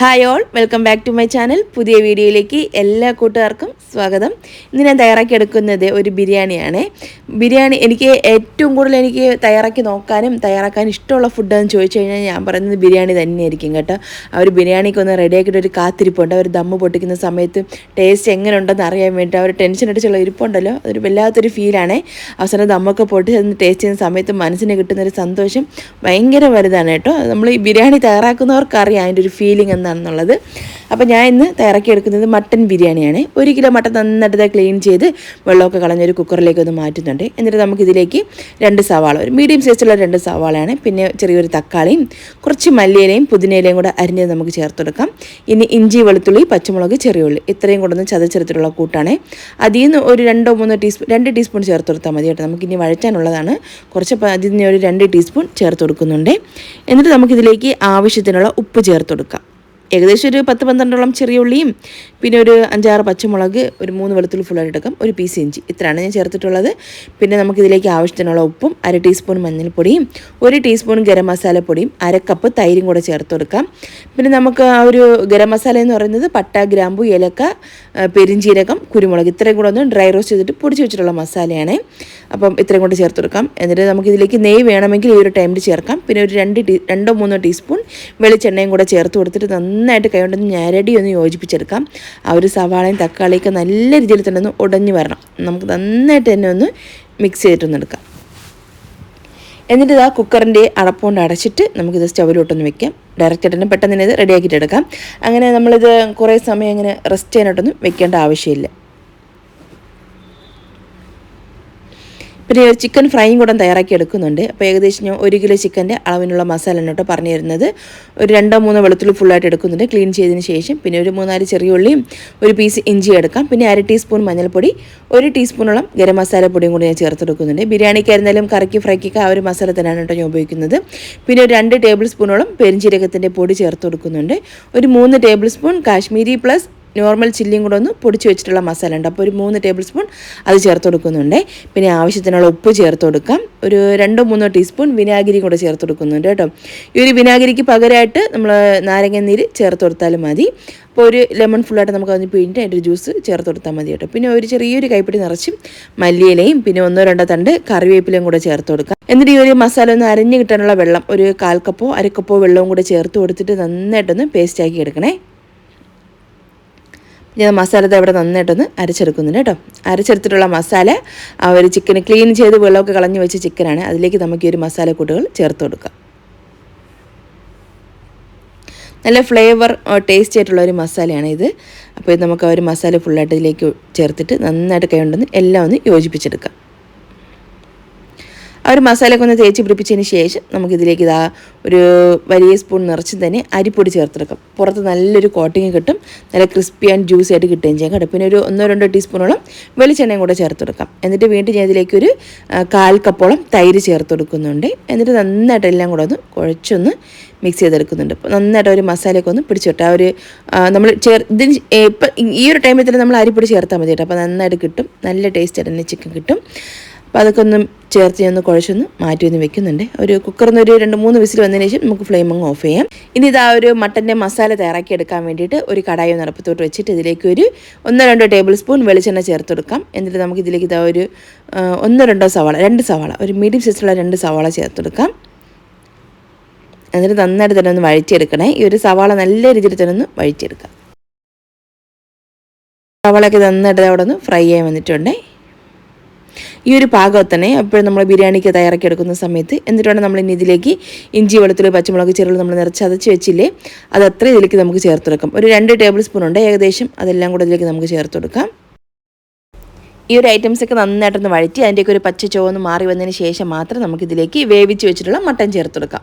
Hi all welcome back to my channel പുതിയ വീഡിയോയിലേക്ക് എല്ലാ കൂട്ടുകാർക്കും സ്വാഗതം. ഇന്ന് ഞാൻ തയ്യാറാക്കി എടുക്കുന്നത് ഒരു ബിരിയാണിയാണ്. ബിരിയാണി എനിക്ക് ഏറ്റവും കൂടുതൽ എനിക്ക് തയ്യാറാക്കി നോക്കാനും തയ്യാറാക്കാനും ഇഷ്ടമുള്ള ഫുഡെന്ന് ചോദിച്ചു കഴിഞ്ഞാൽ ഞാൻ പറയുന്നത് ബിരിയാണി തന്നെയായിരിക്കും കേട്ടോ. ആ ഒരു ബിരിയാണിക്ക് ഒന്ന് റെഡിയാക്കിയിട്ട് ഒരു കാത്തിരിപ്പുണ്ട്. അവർ ദമ്മ് പൊട്ടിക്കുന്ന സമയത്ത് ടേസ്റ്റ് എങ്ങനെ ഉണ്ടെന്ന് അറിയാൻ വേണ്ടി അവർ ടെൻഷൻ അടിച്ചുള്ള ഇരിപ്പുണ്ടല്ലോ. അതൊരു വല്ലാത്തൊരു ഫീലാണ് അവസാനം ദമ്മൊക്കെ പൊട്ടി ടേസ്റ്റ് ചെയ്യുന്ന സമയത്ത് മനസ്സിന് കിട്ടുന്ന ഒരു സന്തോഷം ഭയങ്കര വലുതാണ് കേട്ടോ. നമ്മൾ ഈ ബിരിയാണി തയ്യാറാക്കുന്നവർക്കറിയാം അതിന്റെ ഒരു ഫീലിംഗ് എന്താണെന്നുള്ളത് അപ്പോൾ ഞാൻ ഇന്ന് തയ്യാറാക്കി എടുക്കുന്നത് മട്ടൻ ബിരിയാണിയാണ്. ഒരു കിലോ മട്ടൻ നന്നായിട്ട് ക്ലീൻ ചെയ്ത് വെള്ളമൊക്കെ കളഞ്ഞൊരു കുക്കറിലേക്ക് ഒന്ന് മാറ്റുന്നുണ്ട്. എന്നിട്ട് നമുക്കിതിലേക്ക് രണ്ട് സവാള ഒരു മീഡിയം സൈസുള്ള രണ്ട് സവാളയാണ്. പിന്നെ ചെറിയൊരു തക്കാളിയും കുറച്ച് മല്ലിയിലയും പുതിനയിലയും കൂടെ അരിഞ്ഞത് നമുക്ക് ചേർത്ത് കൊടുക്കാം. ഇനി ഇഞ്ചി വെളുത്തുള്ളി പച്ചമുളക് ചെറിയ ഉള്ളി ഇത്രയും കൂടെ ഒന്ന് ചതച്ചെടുത്തിട്ടുള്ള കൂട്ടാണ്. അതിൽ നിന്ന് ഒരു രണ്ടോ മൂന്നോ ടീസ്പൂൺ രണ്ട് ടീസ്പൂൺ ചേർത്ത് കൊടുത്താൽ മതി കേട്ടോ. നമുക്കിനി വഴറ്റാനുള്ളതാണ്. കുറച്ച് അതിൽ നിന്ന് ഒരു രണ്ട് ടീസ്പൂൺ ചേർത്ത് കൊടുക്കുന്നുണ്ട്. എന്നിട്ട് നമുക്കിതിലേക്ക് ആവശ്യത്തിനുള്ള ഉപ്പ് ചേർത്ത് കൊടുക്കാം. ഏകദേശം ഒരു പത്ത് പന്ത്രണ്ടോളം ചെറിയ ഉള്ളിയും പിന്നെ ഒരു അഞ്ചാറ് പച്ചമുളക് ഒരു മൂന്ന് വെളുത്തുള്ളി ഫുള്ളായിട്ട് എടുക്കാം ഒരു പീസ് ഇഞ്ചി. ഇത്രയാണ് ഞാൻ ചേർത്തിട്ടുള്ളത്. പിന്നെ നമുക്കിതിലേക്ക് ആവശ്യത്തിനുള്ള ഉപ്പും അര ടീസ്പൂൺ മഞ്ഞൾപ്പൊടിയും ഒരു ടീസ്പൂൺ ഗരം മസാലപ്പൊടിയും അര കപ്പ് തൈരും കൂടെ ചേർത്ത് കൊടുക്കാം പിന്നെ നമുക്ക് ആ ഒരു ഗരം മസാല എന്ന് പറയുന്നത് പട്ട ഗ്രാമ്പു ഏലക്ക പെരിഞ്ചീരകം കുരുമുളക് ഇത്രയും കൂടെ ഒന്ന് ഡ്രൈ റോസ്റ്റ് ചെയ്തിട്ട് പൊടിച്ച് വെച്ചിട്ടുള്ള മസാലയാണ്. അപ്പം ഇത്രയും കൂടെ ചേർത്ത് കൊടുക്കാം എന്നിട്ട് നമുക്കിതിലേക്ക് നെയ്യ് വേണമെങ്കിൽ ഈ ഒരു ടൈമിൽ ചേർക്കാം. പിന്നെ ഒരു രണ്ട് ടീ രണ്ടോ മൂന്നോ ടീസ്പൂൺ വെളിച്ചെണ്ണയും കൂടെ ചേർത്ത് കൊടുത്തിട്ട് നന്നായിട്ട് കൈകൊണ്ടൊന്ന് ഞരടി ഒന്ന് യോജിപ്പിച്ചെടുക്കാം. ആ ഒരു സവാളയും തക്കാളിയൊക്കെ നല്ല രീതിയിൽ തന്നെ ഒന്ന് ഉടഞ്ഞു വരണം. നമുക്ക് നന്നായിട്ട് തന്നെ ഒന്ന് മിക്സ് ചെയ്തിട്ടൊന്ന് എടുക്കാം. എന്നിട്ട് ഇതാ കുക്കറിന്റെ അടപ്പുകൊണ്ട് അടച്ചിട്ട് നമുക്കിത് സ്റ്റവിലോട്ടൊന്ന് വെക്കാം. ഡയറക്റ്റ് തന്നെ പെട്ടെന്ന് തന്നെ ഇത് റെഡിയാക്കിയിട്ട് എടുക്കാം. അങ്ങനെ നമ്മളിത് കുറേ സമയം ഇങ്ങനെ റെസ്റ്റ് ചെയ്യാനായിട്ടൊന്നും വെക്കേണ്ട ആവശ്യമില്ല. പിന്നെ ഒരു ചിക്കൻ ഫ്രൈയും കൂടെ തയ്യാറാക്കി എടുക്കുന്നുണ്ട്. അപ്പോൾ ഏകദേശം ഞാൻ ഒരു കിലോ ചിക്കന്റെ അളവിനുള്ള മസാല എന്നോട്ട് പറഞ്ഞു തരുന്നത് ഒരു രണ്ടോ മൂന്നോ വെളുത്തുള്ളി ഫുള്ളായിട്ട് എടുക്കുന്നുണ്ട്. ക്ലീൻ ചെയ്തതിന് ശേഷം പിന്നെ ഒരു മൂന്നാൽ ചെറിയ ഉള്ളിയും ഒരു പീസ് ഇഞ്ചി എടുക്കാം. പിന്നെ അര ടീസ്പൂൺ മഞ്ഞൾപ്പൊടി ഒരു ടീസ്പൂണോളം ഗരം മസാല പൊടിയും കൂടി ഞാൻ ചേർത്തെടുക്കുന്നുണ്ട്. ബിരിയാണിക്കായിരുന്നാലും കറിക്ക് ഫ്രൈക്കൊക്കെ ആ ഒരു മസാല തന്നെയാണ് കേട്ടോ ഞാൻ ഉപയോഗിക്കുന്നത്. പിന്നെ ഒരു രണ്ട് ടേബിൾ സ്പൂണോളം പെരിഞ്ചീരകത്തിന്റെ പൊടി ചേർത്ത് കൊടുക്കുന്നുണ്ട് ഒരു മൂന്ന് tablespoon Kashmiri plus normal ചില്ലിയും കൂടെ ഒന്ന് പൊടിച്ച് വെച്ചിട്ടുള്ള മസാല ഉണ്ട്. അപ്പോൾ ഒരു മൂന്ന് ടേബിൾ സ്പൂൺ അത് ചേർത്ത് കൊടുക്കുന്നുണ്ട്. പിന്നെ ആവശ്യത്തിനുള്ള ഉപ്പ് ചേർത്ത് കൊടുക്കാം. ഒരു രണ്ടോ മൂന്നോ ടീസ്പൂൺ വിനാഗിരി കൂടെ ചേർത്ത് കൊടുക്കുന്നുണ്ട് കേട്ടോ. ഈ ഒരു വിനാഗിരിക്ക് പകരമായിട്ട് നമ്മൾ നാരങ്ങ നീര് ചേർത്ത് കൊടുത്താലും മതി. അപ്പോൾ ഒരു ലെമൺ ഫുള്ളായിട്ട് നമുക്ക് അതിന് പിഴിഞ്ഞിട്ട് അതിന്റെ ജ്യൂസ് ചേർത്ത് കൊടുത്താൽ മതി കേട്ടോ. പിന്നെ ഒരു ചെറിയൊരു കൈപ്പിടി നിറച്ചും മല്ലിയിലയും പിന്നെ ഒന്നോ രണ്ടോ തണ്ട് കറിവേപ്പിലയും കൂടെ ചേർത്ത് കൊടുക്കാം. എന്നിട്ട് ഈ ഒരു മസാല ഒന്ന് അരഞ്ഞ് കിട്ടാനുള്ള വെള്ളം ഒരു കാൽ കപ്പോ അരക്കപ്പോ വെള്ളവും കൂടെ ചേർത്ത് കൊടുത്തിട്ട് നന്നായിട്ടൊന്ന് പേസ്റ്റാക്കി എടുക്കണേ. ഞാൻ മസാല ഇവിടെ നന്നായിട്ടൊന്ന് അരച്ചെടുക്കുന്നുണ്ട് കേട്ടോ. അരച്ചെടുത്തിട്ടുള്ള മസാല ആ ഒരു ചിക്കൻ ക്ലീൻ ചെയ്ത് വെള്ളമൊക്കെ കളഞ്ഞു വെച്ച ചിക്കനാണ് അതിലേക്ക് നമുക്ക് ഈ ഒരു മസാലക്കൂട്ടുകൾ ചേർത്ത് കൊടുക്കാം. നല്ല ഫ്ലേവർ ടേസ്റ്റി ആയിട്ടുള്ള ഒരു മസാലയാണ് ഇത്. അപ്പോൾ ഇത് നമുക്ക് ആ ഒരു മസാല ഫുള്ളായിട്ട് ഇതിലേക്ക് ചേർത്തിട്ട് നന്നായിട്ട് കൈ ഉണ്ടെന്ന് എല്ലാം ഒന്ന് യോജിപ്പിച്ചെടുക്കാം. ആ ഒരു മസാലയൊക്കെ ഒന്ന് തേച്ച് പിടിപ്പിച്ചതിന് ശേഷം നമുക്കിതിലേക്ക് ഇതാ ഒരു വലിയ സ്പൂൺ നിറച്ച് തന്നെ അരിപ്പൊടി ചേർത്തെടുക്കാം. പുറത്ത് നല്ലൊരു കോട്ടിങ് കിട്ടും. നല്ല ക്രിസ്പി ആൻഡ് ജ്യൂസി ആയിട്ട് കിട്ടുകയും ചെയ്യാം കേട്ടോ. പിന്നെ ഒരു ഒന്നോ രണ്ടോ ടീസ്പൂണോളം വെളിച്ചെണ്ണയും കൂടെ ചേർത്തെടുക്കാം. എന്നിട്ട് വീണ്ടും ഞാൻ ഇതിലേക്ക് ഒരു കാൽ കപ്പോളം തൈര് ചേർത്ത് കൊടുക്കുന്നുണ്ട് എന്നിട്ട് നന്നായിട്ട് എല്ലാം കൂടെ ഒന്ന് കുഴച്ചൊന്ന് മിക്സ് ചെയ്തെടുക്കുന്നുണ്ട്. അപ്പോൾ നന്നായിട്ട് ഒരു മസാലയൊക്കെ ഒന്ന് പിടിച്ചിട്ട് ആ ഒരു നമ്മൾ ചേർ ഇതിന് ഇപ്പം ഈ ഒരു ടൈമിൽ തന്നെ നമ്മൾ അരിപ്പൊടി ചേർത്താൽ മതി കേട്ടോ. അപ്പോൾ നന്നായിട്ട് കിട്ടും. നല്ല ടേസ്റ്റ് ആയിട്ട് തന്നെ ചിക്കൻ കിട്ടും. അപ്പോൾ അതൊക്കെ ഒന്ന് ചേർത്ത് ഞാൻ കുഴച്ചൊന്ന് മാറ്റി ഒന്ന് വെക്കുന്നുണ്ട്. ഒരു കുക്കറിൽ നിന്ന് ഒരു രണ്ട് മൂന്ന് വിസിൽ വന്നതിന് ശേഷം നമുക്ക് ഫ്ലെയിം അങ്ങ് ഓഫ് ചെയ്യാം. ഇനി ഇതാ ഒരു മട്ടന്റെ മസാല തയ്യാറാക്കി എടുക്കാൻ വേണ്ടിയിട്ട് ഒരു കടായി ഒന്ന് അറപ്പത്തോട്ട് വെച്ചിട്ട് ഇതിലേക്ക് ഒരു ഒന്നോ രണ്ടോ ടേബിൾ സ്പൂൺ വെളിച്ചെണ്ണ ചേർത്ത് കൊടുക്കാം. എന്നിട്ട് നമുക്ക് ഇതിലേക്ക് ഇതാ ഒരു ഒന്നോ രണ്ടോ സവാള രണ്ട് സവാള ഒരു മീഡിയം സൈസിലുള്ള രണ്ട് സവാള ചേർത്ത് കൊടുക്കാം. എന്നിട്ട് നന്നായിട്ട് തന്നെ ഒന്ന് വഴിച്ചെടുക്കണേ ഈ ഒരു സവാള നല്ല രീതിയിൽ തന്നെ ഒന്ന് വഴിച്ചെടുക്കാം സവാളയൊക്കെ നന്നായിട്ട് അവിടെ ഒന്ന് ഫ്രൈ ചെയ്യാൻ വന്നിട്ടുണ്ടേ. ഈ ഒരു പാകം തന്നെ എപ്പോഴും നമ്മൾ ബിരിയാണിക്ക് തയ്യാറാക്കി എടുക്കുന്ന സമയത്ത് എന്നിട്ടാണ് നമ്മൾ ഇനി ഇതിലേക്ക് ഇഞ്ചി വെളുത്തുള്ളി പച്ചമുളക് ചെറുകൾ നമ്മൾ നിറച്ച് അതച്ച് വെച്ചില്ലേ അത് അത്ര ഇതിലേക്ക് നമുക്ക് ചേർത്ത് കൊടുക്കാം. ഒരു രണ്ട് ടേബിൾ സ്പൂൺ ഉണ്ട് ഏകദേശം അതെല്ലാം കൂടെ ഇതിലേക്ക് നമുക്ക് ചേർത്ത് കൊടുക്കാം. ഈ ഒരു ഐറ്റംസ് ഒക്കെ നന്നായിട്ടൊന്ന് വഴറ്റി അതിന്റെയൊക്കെ ഒരു പച്ച ചുവന്ന് മാറി വന്നതിന് ശേഷം മാത്രം നമുക്കിതിലേക്ക് വേവിച്ച് വെച്ചിട്ടുള്ള മട്ടൻ ചേർത്ത് കൊടുക്കാം.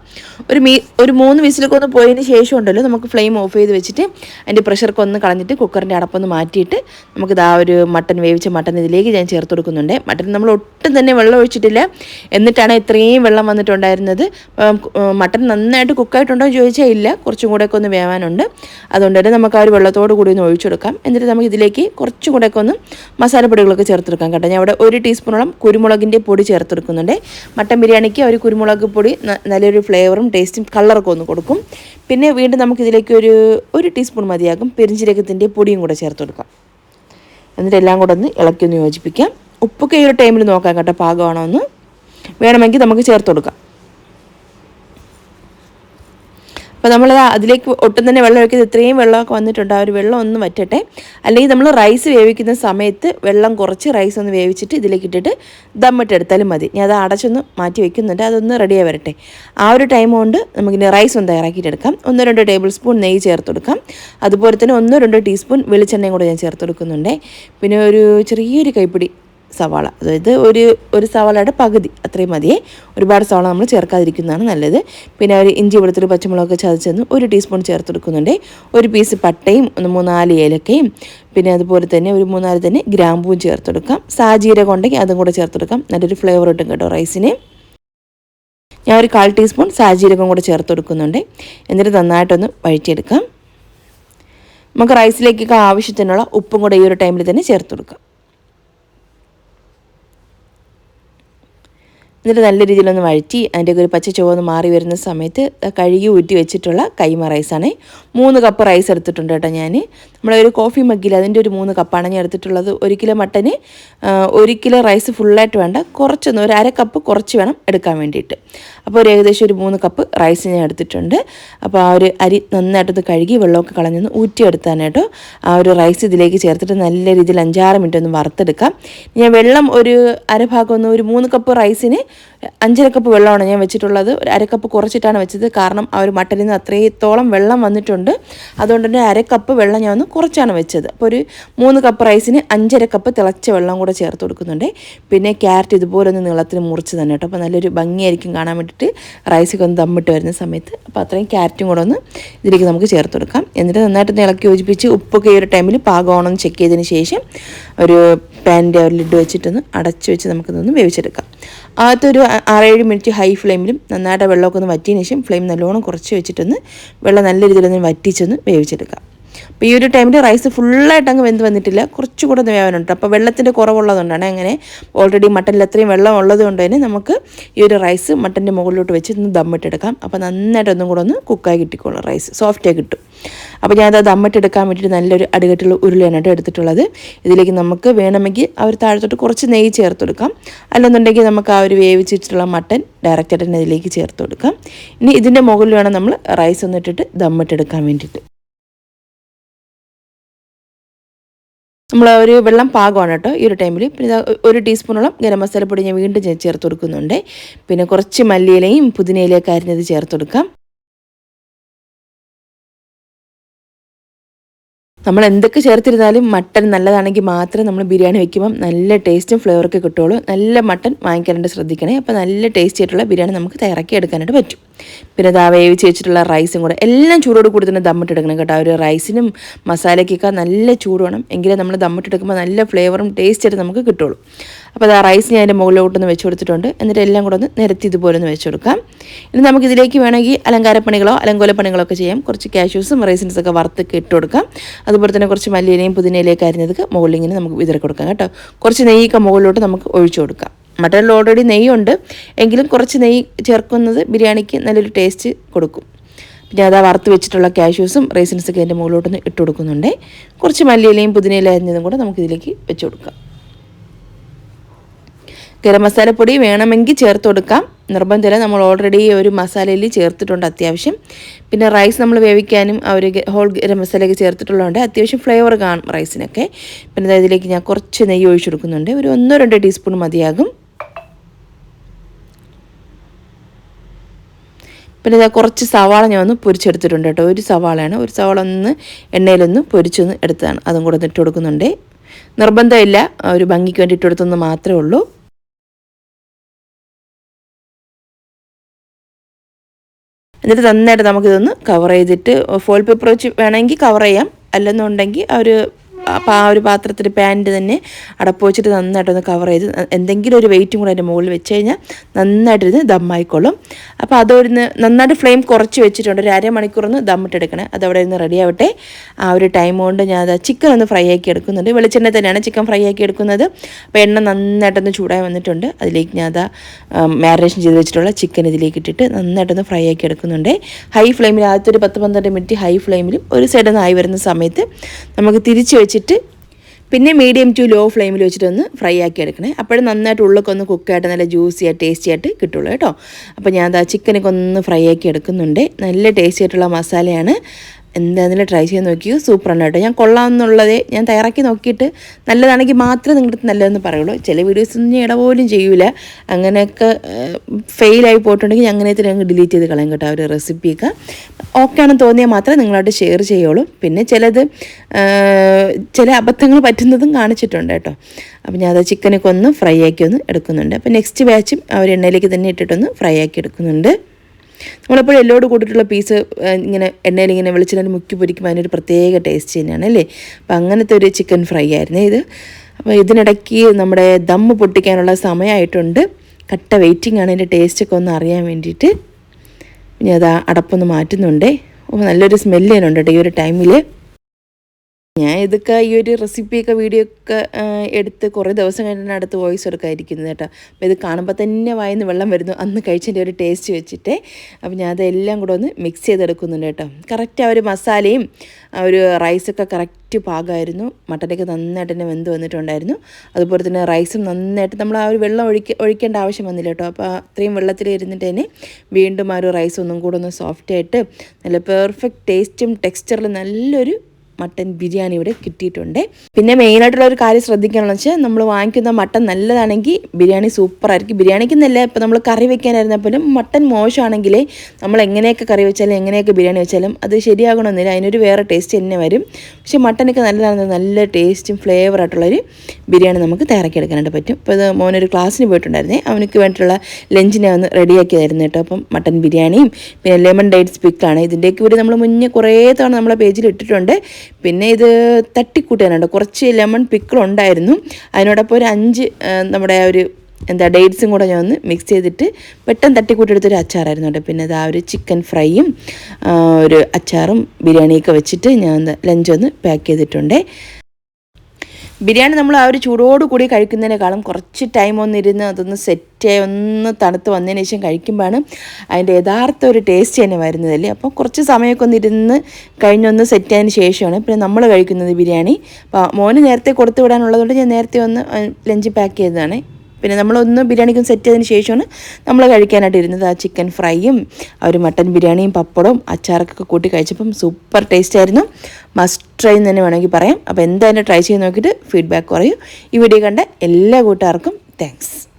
ഒരു മീ ഒരു മൂന്ന് വിസിലൊക്കെ ഒന്ന് പോയതിന് ശേഷം ഉണ്ടല്ലോ നമുക്ക് ഫ്ലെയിം ഓഫ് ചെയ്ത് വെച്ചിട്ട് അതിന്റെ പ്രഷറൊക്കെ ഒന്ന് കളഞ്ഞിട്ട് കുക്കറിന്റെ അടപ്പൊന്ന് മാറ്റിയിട്ട് നമുക്കിത് ആ ഒരു മട്ടൻ വേവിച്ച മട്ടൻ ഇതിലേക്ക് ഞാൻ ചേർത്ത് കൊടുക്കുന്നുണ്ട്. മട്ടൻ നമ്മൾ ഒട്ടും തന്നെ വെള്ളം ഒഴിച്ചിട്ടില്ല. എന്നിട്ടാണ് ഇത്രയും വെള്ളം വന്നിട്ടുണ്ടായിരുന്നത്. മട്ടൻ നന്നായിട്ട് കുക്കായിട്ടുണ്ടോ എന്ന് ചോദിച്ചാൽ ഇല്ല. കുറച്ചും കൂടെയൊക്കെ ഒന്ന് വേവാനുണ്ട്. അതുകൊണ്ട് തന്നെ നമുക്ക് ആ ഒരു വെള്ളത്തോട് കൂടി ഒന്ന് ഒഴിച്ചു കൊടുക്കാം. എന്നിട്ട് നമുക്ക് ഇതിലേക്ക് കുറച്ചും കൂടെയൊക്കെ ഒന്ന് മസാലപ്പൊടികളൊക്കെ ചേർത്തെടുക്കാം കേട്ടോ. ഞാൻ ഇവിടെ ഒരു ടീസ്പൂണോളം കുരുമുളകിന്റെ പൊടി ചേർത്തെടുക്കുന്നുണ്ട്. മട്ടൻ ബിരിയാണിക്ക് ഒരു കുരുമുളക് പൊടി നല്ലൊരു ഫ്ലേവറും ടേസ്റ്റും കളറൊക്കെ ഒന്ന് കൊടുക്കും. പിന്നെ വീണ്ടും നമുക്കിതിലേക്ക് ഒരു ഒരു ടീസ്പൂൺ മതിയാകും. പെരിഞ്ചീരകത്തിന്റെ പൊടിയും കൂടെ ചേർത്ത് കൊടുക്കാം എന്നിട്ട് എല്ലാം കൂടെ ഒന്ന് ഇളക്കി ഒന്ന് യോജിപ്പിക്കാം. ഉപ്പൊക്കെ ഈ ഒരു ടൈമിൽ നോക്കാം കേട്ടോ പാകമാണോ എന്ന്. വേണമെങ്കിൽ നമുക്ക് ചേർത്ത് കൊടുക്കാം അപ്പോൾ നമ്മൾ അതിലേക്ക് ഒട്ടും തന്നെ വെള്ളം ഒഴിക്കുന്നത് ഇത്രയും വെള്ളമൊക്കെ വന്നിട്ടുണ്ട്. ആ ഒരു വെള്ളം ഒന്ന് വറ്റട്ടെ. അല്ലെങ്കിൽ നമ്മൾ റൈസ് വേവിക്കുന്ന സമയത്ത് വെള്ളം കുറച്ച് റൈസ് ഒന്ന് വേവിച്ചിട്ട് ഇതിലേക്ക് ഇട്ടിട്ട് ദമ്മിട്ടെടുത്താലും മതി. ഞാൻ അത് അടച്ചൊന്ന് മാറ്റി വെക്കുന്നുണ്ട്. അതൊന്ന് റെഡിയായി വരട്ടെ. ആ ഒരു ടൈം കൊണ്ട് നമുക്കിനി റൈസ് ഒന്ന് തയ്യാറാക്കിയിട്ടെടുക്കാം ഒന്നോ രണ്ടോ ടേബിൾ സ്പൂൺ നെയ്യ് ചേർത്ത് കൊടുക്കാം. അതുപോലെ തന്നെ ഒന്നോ രണ്ടോ ടീസ്പൂൺ വെളിച്ചെണ്ണയും കൂടെ ഞാൻ ചേർത്ത് കൊടുക്കുന്നുണ്ട്. പിന്നെ ഒരു ചെറിയൊരു കൈപ്പിടി സവാള. അതായത് ഒരു ഒരു സവാളയുടെ പകുതി അത്രയും മതിയേ ഒരുപാട് സവാള നമ്മൾ ചേർക്കാതിരിക്കുന്നതാണ് നല്ലത്. പിന്നെ ഒരു ഇഞ്ചി വെളുത്തുള്ളി പച്ചമുളകൊക്കെ ചതച്ചെന്ന് ഒരു ടീസ്പൂൺ ചേർത്ത് കൊടുക്കുന്നുണ്ട് ഒരു പീസ് പട്ടയും ഒന്ന് മൂന്നാൽ ഏലക്കയും പിന്നെ അതുപോലെ തന്നെ ഒരു മൂന്നാൽ തന്നെ ഗ്രാമ്പൂവും ചേർത്തെടുക്കാം. സാജീരകം ഉണ്ടെങ്കിൽ അതും കൂടെ ചേർത്തെടുക്കാം. നല്ലൊരു ഫ്ലേവർ കിട്ടും കേട്ടോ റൈസിന് ഞാൻ ഒരു കാൽ ടീസ്പൂൺ സാജീരകം കൂടെ ചേർത്ത് കൊടുക്കുന്നുണ്ട് എന്നിട്ട് നന്നായിട്ടൊന്ന് വഴറ്റിയെടുക്കാം. നമുക്ക് റൈസിലേക്കൊക്കെ ആവശ്യത്തിനുള്ള ഉപ്പും കൂടെ ഈ ഒരു ടൈമിൽ തന്നെ ചേർത്ത് കൊടുക്കാം എന്നിട്ട് നല്ല രീതിയിലൊന്ന് വഴറ്റി അതിന്റെ ഒരു പച്ച ചുവന്ന് മാറി വരുന്ന സമയത്ത് കഴുകി ഊറ്റി വെച്ചിട്ടുള്ള കൈമ റൈസാണ് മൂന്ന് കപ്പ് റൈസ് എടുത്തിട്ടുണ്ട് കേട്ടോ ഞാൻ നമ്മളെ ഒരു കോഫി മഗ്ഗിൽ അതിന്റെ ഒരു മൂന്ന് കപ്പാണ് ഞാൻ എടുത്തിട്ടുള്ളത്. ഒരു കിലോ മട്ടന് ഒരു കിലോ റൈസ് ഫുള്ളായിട്ട് വേണ്ട. കുറച്ചൊന്ന് ഒരു അര കപ്പ് കുറച്ച് വേണം എടുക്കാൻ വേണ്ടിയിട്ട്. അപ്പോൾ ഒരു ഏകദേശം ഒരു മൂന്ന് കപ്പ് റൈസ് ഞാൻ എടുത്തിട്ടുണ്ട്. അപ്പോൾ ആ ഒരു അരി നന്നായിട്ടൊന്ന് കഴുകി വെള്ളമൊക്കെ കളഞ്ഞൊന്ന് ഊറ്റിയെടുത്താനായിട്ടോ ആ ഒരു റൈസ് ഇതിലേക്ക് ചേർത്തിട്ട് നല്ല രീതിയിൽ അഞ്ചാറ് മിനിറ്റ് ഒന്ന് വറുത്തെടുക്കാം. ഞാൻ വെള്ളം ഒരു അരഭാഗം ഒന്ന് ഒരു മൂന്ന് കപ്പ് റൈസിന് അഞ്ചര കപ്പ് വെള്ളമാണ് ഞാൻ വെച്ചിട്ടുള്ളത്. ഒരു അര കപ്പ് കുറച്ചിട്ടാണ് വെച്ചത്. കാരണം ആ ഒരു മട്ടനിൽ നിന്ന് അത്രത്തോളം വെള്ളം വന്നിട്ടുണ്ട്. അതുകൊണ്ട് തന്നെ അര കപ്പ് വെള്ളം ഞാൻ ഒന്ന് കുറച്ചാണ് വെച്ചത്. അപ്പോൾ ഒരു മൂന്ന് കപ്പ് റൈസിന് അഞ്ചര കപ്പ് തിളച്ച വെള്ളം കൂടെ ചേർത്ത് കൊടുക്കുന്നുണ്ട്. പിന്നെ ക്യാരറ്റ് ഇതുപോലെ ഒന്ന് നീളത്തിൽ മുറിച്ച് തന്നെ കേട്ടോ. അപ്പോൾ നല്ലൊരു ഭംഗിയായിരിക്കും കാണാൻ വേണ്ടിയിട്ട് റൈസൊക്കെ ഒന്ന് ദമ്മിട്ട് വരുന്ന സമയത്ത്. അപ്പോൾ അത്രയും ക്യാരറ്റും കൂടെ ഒന്ന് ഇതിലേക്ക് നമുക്ക് ചേർത്ത് കൊടുക്കാം. എന്നിട്ട് നന്നായിട്ട് ഇളക്കി യോജിപ്പിച്ച് ഉപ്പൊക്കെ ഈ ഒരു ടൈമിൽ പാകമാണെന്ന് ചെക്ക് ചെയ്തതിന് ശേഷം ഒരു പാനിന്റെ ഒരു ലിഡ് വെച്ചിട്ടൊന്ന് അടച്ച് വെച്ച് നമുക്കിതൊന്ന് വേവിച്ചെടുക്കാം. ആദ്യത്തെ ഒരു ആറേഴ് മിനിറ്റ് ഹൈ ഫ്ലെയിമിലും നന്നായിട്ട് വെള്ളമൊക്കെ ഒന്ന് വറ്റിയതിന് ശേഷം ഫ്ലെയിം നല്ലോണം കുറച്ച് വെച്ചിട്ടൊന്ന് വെള്ളം നല്ല രീതിയിലൊന്ന് വറ്റിച്ചൊന്ന് വേവിച്ചെടുക്കാം. അപ്പോൾ ഈ ഒരു ടൈമിൽ റൈസ് ഫുള്ളായിട്ട് അങ്ങ് വെന്ത് വന്നിട്ടില്ല. കുറച്ചുകൂടെ ഒന്ന് വേവാനുണ്ട്. അപ്പോൾ വെള്ളത്തിന്റെ കുറവുള്ളതുകൊണ്ടാണ് അങ്ങനെ ഓൾറെഡി മട്ടനിൽ അത്രയും വെള്ളം ഉള്ളത് കൊണ്ട് തന്നെ നമുക്ക് ഈ ഒരു റൈസ് മട്ടന്റെ മുകളിലോട്ട് വെച്ച് ഒന്ന് ദമ്മിട്ടെടുക്കാം അപ്പോൾ നന്നായിട്ട് ഒന്നും കൂടെ ഒന്ന് കുക്കായി കിട്ടിക്കോളും റൈസ് സോഫ്റ്റായി കിട്ടും. അപ്പോൾ ഞാനത് ദമ്മിട്ടെടുക്കാൻ വേണ്ടിയിട്ട് നല്ലൊരു അടികട്ടുള്ള ഉരുളയാണ് എടുത്തിട്ടുള്ളത്. ഇതിലേക്ക് നമുക്ക് വേണമെങ്കിൽ അവർ താഴത്തോട്ട് കുറച്ച് നെയ്യ് ചേർത്ത് കൊടുക്കാം. അല്ലെന്നുണ്ടെങ്കിൽ നമുക്ക് ആ ഒരു വേവിച്ചിട്ടുള്ള മട്ടൻ ഡയറക്റ്റായിട്ട് തന്നെ ഇതിലേക്ക് ചേർത്ത് കൊടുക്കാം. ഇനി ഇതിന്റെ മുകളിൽ വേണം നമ്മൾ റൈസ് ഒന്നിട്ടിട്ട് ദമ്മിട്ടെടുക്കാൻ വേണ്ടിയിട്ട്. നമ്മൾ ഒരു വെള്ളം പാകമാണ് കേട്ടോ ഈ ഒരു ടൈമിൽ പിന്നെ ഒരു ടീസ്പൂണോളം ഗരം മസാലപ്പൊടി ഞാൻ വീണ്ടും ചേർത്ത് കൊടുക്കുന്നുണ്ട്. പിന്നെ കുറച്ച് മല്ലിയിലയും പുതിനയിലയൊക്കെ അരിഞ്ഞത് ചേർത്ത് കൊടുക്കാം. നമ്മൾ എന്തൊക്കെ ചേർത്തിരുന്നാലും മട്ടൻ നല്ലതാണെങ്കിൽ മാത്രം നമ്മൾ ബിരിയാണി വെക്കുമ്പം നല്ല ടേസ്റ്റും ഫ്ലേവറൊക്കെ കിട്ടുള്ളൂ നല്ല മട്ടൻ വാങ്ങിക്കാനായിട്ട് ശ്രദ്ധിക്കണേ. അപ്പോൾ നല്ല ടേസ്റ്റി ആയിട്ടുള്ള ബിരിയാണി നമുക്ക് തയ്യാറാക്കി എടുക്കാനായിട്ട് പറ്റും. പിന്നെ ദാ വേവിച്ച് വെച്ചിട്ടുള്ള റൈസും കൂടെ. എല്ലാം ചൂടോട് കൂടി തന്നെ ദമ്മിട്ടെടുക്കണം കേട്ടോ. ഒരു റൈസിനും മസാലയ്ക്കൊക്കെ നല്ല ചൂട് വേണം. എങ്കിലേ നമ്മൾ ദമ്മിട്ടെടുക്കുമ്പോൾ നല്ല ഫ്ലേവറും ടേസ്റ്റായിട്ട് നമുക്ക് കിട്ടുള്ളൂ അപ്പോൾ അത് റൈസ് ഞാൻ അതിന്റെ മുകളിലോട്ടൊന്ന് വെച്ച് കൊടുത്തിട്ടുണ്ട്. എന്നിട്ട് എല്ലാം കൂടെ ഒന്ന് നിരത്തി ഇതുപോലെ ഒന്ന് വെച്ച് കൊടുക്കാം. ഇനി നമുക്ക് ഇതിലേക്ക് വേണമെങ്കിൽ അലങ്കാരപ്പണികളോ അലങ്കോലപ്പണികളോ ഒക്കെ ചെയ്യാം. കുറച്ച് കാഷ്യൂസും റൈസിൻസ് ഒക്കെ വറുത്തൊക്കെ ഇട്ട് കൊടുക്കാം. അതുപോലെ തന്നെ കുറച്ച് മല്ലിയിലയും പുതിനയിലേക്ക് അരിഞ്ഞതൊക്കെ മുകളിൽ ഇങ്ങനെ നമുക്ക് വിതറി കൊടുക്കാം കേട്ടോ. കുറച്ച് നെയ്യൊക്കെ മുകളിലോട്ട് നമുക്ക് ഒഴിച്ചു കൊടുക്കാം. മട്ടനിൽ ഓൾറെഡി നെയ്യുണ്ട്. എങ്കിലും കുറച്ച് നെയ്യ് ചേർക്കുന്നത് ബിരിയാണിക്ക് നല്ലൊരു ടേസ്റ്റ് കൊടുക്കും. പിന്നെ അതാ വറുത്ത് വെച്ചിട്ടുള്ള കാഷ്യൂസും റൈസിൻസൊക്കെ അതിന്റെ മുകളിലോട്ടൊന്ന് ഇട്ട് കൊടുക്കുന്നുണ്ട്. കുറച്ച് മല്ലിയിലയും പുതിനയിലും അരിഞ്ഞതും കൂടെ നമുക്കിതിലേക്ക് വെച്ച് കൊടുക്കാം. ഗരം മസാലപ്പൊടി വേണമെങ്കിൽ ചേർത്ത് കൊടുക്കാം. നിർബന്ധമില്ല നമ്മൾ ഓൾറെഡി ഒരു മസാലയിൽ ചേർത്തിട്ടുണ്ട് അത്യാവശ്യം. പിന്നെ റൈസ് നമ്മൾ വേവിക്കാനും ആ ഒരു ഹോൾ ഗരം മസാലയൊക്കെ ചേർത്തിട്ടുള്ളതുകൊണ്ട് അത്യാവശ്യം ഫ്ലേവർ കാണും റൈസിനൊക്കെ പിന്നെ ഇതിലേക്ക് ഞാൻ കുറച്ച് നെയ്യ് ഒഴിച്ചു കൊടുക്കുന്നുണ്ട്. ഒരു ഒന്നോ രണ്ടോ ടീസ്പൂൺ മതിയാകും. പിന്നെ ഇതാ കുറച്ച് സവാള ഞാൻ ഒന്ന് പൊരിച്ചെടുത്തിട്ടുണ്ട് കേട്ടോ. ഒരു സവാളയാണ്. ഒരു സവാള ഒന്ന് എണ്ണയിലൊന്ന് പൊരിച്ചൊന്ന് എടുത്തതാണ്. അതും കൂടെ ഇട്ട് കൊടുക്കുന്നുണ്ട്. നിർബന്ധമില്ല ഒരു ഭംഗിക്ക് വേണ്ടി ഇട്ട് മാത്രമേ ഉള്ളൂ. എന്നിട്ട് നന്നായിട്ട് നമുക്കിതൊന്ന് കവർ ചെയ്തിട്ട് ഫോയിൽ പേപ്പർ വെച്ച് വേണമെങ്കിൽ കവർ ചെയ്യാം. അല്ലെന്നുണ്ടെങ്കിൽ ആ ഒരു അപ്പോൾ ആ ഒരു പാത്രത്തിൽ പാന്റ് തന്നെ അടപ്പ് വെച്ചിട്ട് നന്നായിട്ടൊന്ന് കവർ ചെയ്ത് എന്തെങ്കിലും ഒരു വെയിറ്റും കൂടെ അതിന്റെ മുകളിൽ വെച്ച് കഴിഞ്ഞാൽ നന്നായിട്ടിരുന്ന് ദമ്മായിക്കോളും അപ്പോൾ അതൊരുന്ന് നന്നായിട്ട് ഫ്ലെയിം കുറച്ച് വെച്ചിട്ടുണ്ട്. ഒരു അരമണിക്കൂറൊന്ന് ദമ്മിട്ടെടുക്കണേ അതവിടെ ഇരുന്ന് റെഡി ആവട്ടെ. ആ ഒരു ടൈം കൊണ്ട് ഞാൻ അത് ചിക്കൻ ഒന്ന് ഫ്രൈ ആക്കി എടുക്കുന്നുണ്ട്. വെളിച്ചെണ്ണ തന്നെയാണ് ചിക്കൻ ഫ്രൈ ആക്കി എടുക്കുന്നത്. അപ്പോൾ എണ്ണ നന്നായിട്ടൊന്ന് ചൂടായി വന്നിട്ടുണ്ട്. അതിലേക്ക് ഞാൻ അതാ മാരിനേഷൻ ചെയ്ത് വെച്ചിട്ടുള്ള ചിക്കൻ ഇതിലേക്ക് ഇട്ടിട്ട് നന്നായിട്ടൊന്ന് ഫ്രൈ ആക്കി എടുക്കുന്നുണ്ട്. ഹൈ ഫ്ലെയിമിൽ ആദ്യത്തെ ഒരു പത്ത് പന്ത്രണ്ട് മിനിറ്റ് ഹൈ ഫ്ലെയിമിലും ഒരു സൈഡിൽ നിന്ന് ആയി വരുന്ന സമയത്ത് നമുക്ക് തിരിച്ച് വെച്ചിട്ട് പിന്നെ മീഡിയം ടു ലോ ഫ്ലെയിമിൽ വെച്ചിട്ട് ഒന്ന് ഫ്രൈ ആക്കി എടുക്കണേ. അപ്പോഴും നന്നായിട്ട് ഉള്ളൊക്കെ ഒന്ന് കുക്കായിട്ട് നല്ല ജ്യൂസി ആയിട്ട് ടേസ്റ്റി ആയിട്ട് കിട്ടുള്ളൂ കേട്ടോ. അപ്പോൾ ഞാൻ അതാ ചിക്കനൊക്കെ ഒന്ന് ഫ്രൈ ആക്കി എടുക്കുന്നുണ്ട്. നല്ല ടേസ്റ്റി ആയിട്ടുള്ള മസാലയാണ്. എന്താണെങ്കിലും ട്രൈ ചെയ്ത് നോക്കിയോ സൂപ്പറാണ് കേട്ടോ. ഞാൻ കൊള്ളാമെന്നുള്ളതേ ഞാൻ തയ്യാറാക്കി നോക്കിയിട്ട് നല്ലതാണെങ്കിൽ മാത്രമേ നിങ്ങളുടെ അടുത്ത് നല്ലതെന്ന് പറയുള്ളൂ. ചില വീഡിയോസ് ഒന്നും ഇടപോലും ചെയ്യൂല. അങ്ങനെയൊക്കെ ഫെയിലായി പോയിട്ടുണ്ടെങ്കിൽ ഞാൻ അങ്ങനെ ഞങ്ങൾ ഡിലീറ്റ് ചെയ്ത് കളയും കേട്ടോ ആ ഒരു റെസിപ്പിയൊക്കെ ഓക്കെ ആണെന്ന് തോന്നിയാൽ മാത്രമേ നിങ്ങളായിട്ട് ഷെയർ ചെയ്യുള്ളൂ. പിന്നെ ചിലത് ചില അബദ്ധങ്ങൾ പറ്റുന്നതും കാണിച്ചിട്ടുണ്ട് കേട്ടോ. അപ്പോൾ ഞാൻ അത് ചിക്കനൊക്കെ ഒന്ന് ഫ്രൈ ആക്കി ഒന്ന് എടുക്കുന്നുണ്ട്. അപ്പോൾ നെക്സ്റ്റ് ബാച്ചും അവർ എണ്ണയിലേക്ക് തന്നെ ഇട്ടിട്ടൊന്ന് ഫ്രൈ ആക്കി എടുക്കുന്നുണ്ട്. നമ്മളെപ്പോഴും എല്ലോട് കൂട്ടിയിട്ടുള്ള പീസ് ഇങ്ങനെ എണ്ണയിൽ ഇങ്ങനെ വെളിച്ചെണ്ണയിൽ മുക്കി പൊരിക്കുമ്പോൾ അതിനൊരു പ്രത്യേക ടേസ്റ്റ് തന്നെയാണ് അല്ലേ? അപ്പം അങ്ങനത്തെ ഒരു ചിക്കൻ ഫ്രൈ ആയിരുന്നു ഇത്. അപ്പോൾ ഇതിനിടയ്ക്ക് നമ്മുടെ ദമ്മ് പൊട്ടിക്കാനുള്ള സമയമായിട്ടുണ്ട്. കട്ട വെയിറ്റിംഗ് ആണ് അതിന്റെ ടേസ്റ്റൊക്കെ ഒന്ന് അറിയാൻ വേണ്ടിയിട്ട്. ഇനി അത് അടപ്പൊന്ന് മാറ്റുന്നുണ്ടേ. നല്ലൊരു സ്മെല്ല് ചെയ്യുന്നുണ്ട് കേട്ടോ ഈ ഒരു ടൈമിൽ ഞാൻ ഇതൊക്കെ ഈ ഒരു റെസിപ്പിയൊക്കെ വീഡിയോ ഒക്കെ എടുത്ത് കുറേ ദിവസം കഴിഞ്ഞാണ് അടുത്ത് വോയിസ് കൊടുക്കാതിരിക്കുന്നത് കേട്ടോ. അപ്പോൾ ഇത് കാണുമ്പോൾ തന്നെ വായിന്ന് വെള്ളം വരുന്നു. അന്ന് കഴിച്ചതിന്റെ ഒരു ടേസ്റ്റ് വെച്ചിട്ട് അപ്പോൾ ഞാൻ അതെല്ലാം കൂടെ ഒന്ന് മിക്സ് ചെയ്തെടുക്കുന്നുണ്ട് കേട്ടോ. കറക്റ്റ് ആ ഒരു മസാലയും ആ ഒരു റൈസൊക്കെ കറക്റ്റ് പാകമായിരുന്നു. മട്ടനൊക്കെ നന്നായിട്ട് തന്നെ വെന്ത് വന്നിട്ടുണ്ടായിരുന്നു. അതുപോലെ തന്നെ റൈസും നന്നായിട്ട് നമ്മൾ ആ ഒരു വെള്ളം ഒഴിക്ക ഒഴിക്കേണ്ട ആവശ്യം വന്നില്ല കേട്ടോ. അപ്പോൾ അത്രയും വെള്ളത്തിൽ ഇരുന്നിട്ട് തന്നെ വീണ്ടും ആ ഒരു റൈസ് ഒന്നും കൂടെ ഒന്ന് സോഫ്റ്റായിട്ട് നല്ല പെർഫെക്റ്റ് ടേസ്റ്റും ടെക്സ്ചറിൽ നല്ലൊരു മട്ടൻ ബിരിയാണി ഇവിടെ കിട്ടിയിട്ടുണ്ട്. പിന്നെ മെയിനായിട്ടുള്ള ഒരു കാര്യം ശ്രദ്ധിക്കണമെന്ന് വെച്ചാൽ നമ്മൾ വാങ്ങിക്കുന്ന മട്ടൻ നല്ലതാണെങ്കിൽ ബിരിയാണി സൂപ്പറായിരിക്കും ബിരിയാണിക്ക് നല്ല ഇപ്പം നമ്മൾ കറി വെക്കാനായിരുന്നാൽ പോലും മട്ടൻ മോശമാണെങ്കിൽ നമ്മൾ എങ്ങനെയൊക്കെ കറി വെച്ചാലും എങ്ങനെയൊക്കെ ബിരിയാണി വെച്ചാലും അത് ശരിയാകണമെന്നില്ല. അതിനൊരു വേറെ ടേസ്റ്റ് തന്നെ വരും. പക്ഷേ മട്ടനൊക്കെ നല്ലതാണെന്ന് നല്ല ടേസ്റ്റും ഫ്ലേവറായിട്ടുള്ളൊരു ബിരിയാണി നമുക്ക് തയ്യാറാക്കിയെടുക്കാനായിട്ട് പറ്റും. ഇപ്പോൾ ഇത് മോനൊരു ക്ലാസ്സിന് പോയിട്ടുണ്ടായിരുന്നേ. അവനക്ക് വേണ്ടിയിട്ടുള്ള ലഞ്ചിനെ ഒന്ന് റെഡിയാക്കിയതായിരുന്നു കേട്ടോ. അപ്പം മട്ടൻ ബിരിയാണിയും പിന്നെ ലെമൺ ഡേറ്റ്സ് പിക്കാണ് ഇതിന്റെയൊക്കെ കൂടി നമ്മൾ മുന്നേ കുറേ തവണ നമ്മളെ പേജിൽ ഇട്ടിട്ടുണ്ട്. പിന്നെ ഇത് തട്ടിക്കൂട്ടാനുണ്ട്. കുറച്ച് ലെമൺ പിക്കിൾ ഉണ്ടായിരുന്നു. അതിനോടൊപ്പം ഒരു അഞ്ച് നമ്മുടെ ഒരു എന്താ ഡേറ്റ്സും കൂടെ ഞാൻ ഒന്ന് മിക്സ് ചെയ്തിട്ട് പെട്ടെന്ന് തട്ടിക്കൂട്ടെടുത്തൊരു അച്ചാറായിരുന്നു കേട്ടോ. പിന്നെ അത് ഒരു ചിക്കൻ ഫ്രൈയും ഒരു അച്ചാറും ബിരിയാണിയൊക്കെ വെച്ചിട്ട് ഞാൻ ലഞ്ച് ഒന്ന് പാക്ക് ചെയ്തിട്ടുണ്ട്. ബിരിയാണി നമ്മൾ ആ ഒരു ചൂടോട് കൂടി കഴിക്കുന്നതിനേക്കാളും കുറച്ച് ടൈം ഒന്നിരുന്ന് അതൊന്ന് സെറ്റായി ഒന്ന് തണുത്ത് വന്നതിന് ശേഷം കഴിക്കുമ്പോഴാണ് അതിന്റെ യഥാർത്ഥ ഒരു ടേസ്റ്റ് തന്നെ വരുന്നതല്ലേ അപ്പോൾ കുറച്ച് സമയമൊക്കെ ഒന്നിരുന്ന് കഴിഞ്ഞൊന്ന് സെറ്റായതിന് ശേഷമാണ് പിന്നെ നമ്മൾ കഴിക്കുന്നത് ബിരിയാണി. അപ്പോൾ മോന് നേരത്തെ കൊടുത്തു വിടാനുള്ളതുകൊണ്ട് ഞാൻ നേരത്തെ ഒന്ന് ലഞ്ച് പാക്ക് ചെയ്തതാണ്. പിന്നെ നമ്മളൊന്ന് ബിരിയാണിക്കും സെറ്റ് ചെയ്തതിന് ശേഷമാണ് നമ്മൾ കഴിക്കാനായിട്ട് ഇരുന്നത്. ആ ചിക്കൻ ഫ്രൈയും ആ ഒരു മട്ടൻ ബിരിയാണിയും പപ്പടവും അച്ചാറൊക്കെ കൂട്ടി കഴിച്ചപ്പം സൂപ്പർ ടേസ്റ്റ് ആയിരുന്നു. മസ്റ്റ് ട്രൈ എന്ന് തന്നെ വേണമെങ്കിൽ പറയാം. അപ്പോൾ എന്തായാലും ട്രൈ ചെയ്ത് നോക്കിയിട്ട് ഫീഡ്ബാക്ക് പറയൂ ഈ വീഡിയോ കണ്ട എല്ലാ കൂട്ടുകാർക്കും താങ്ക്സ്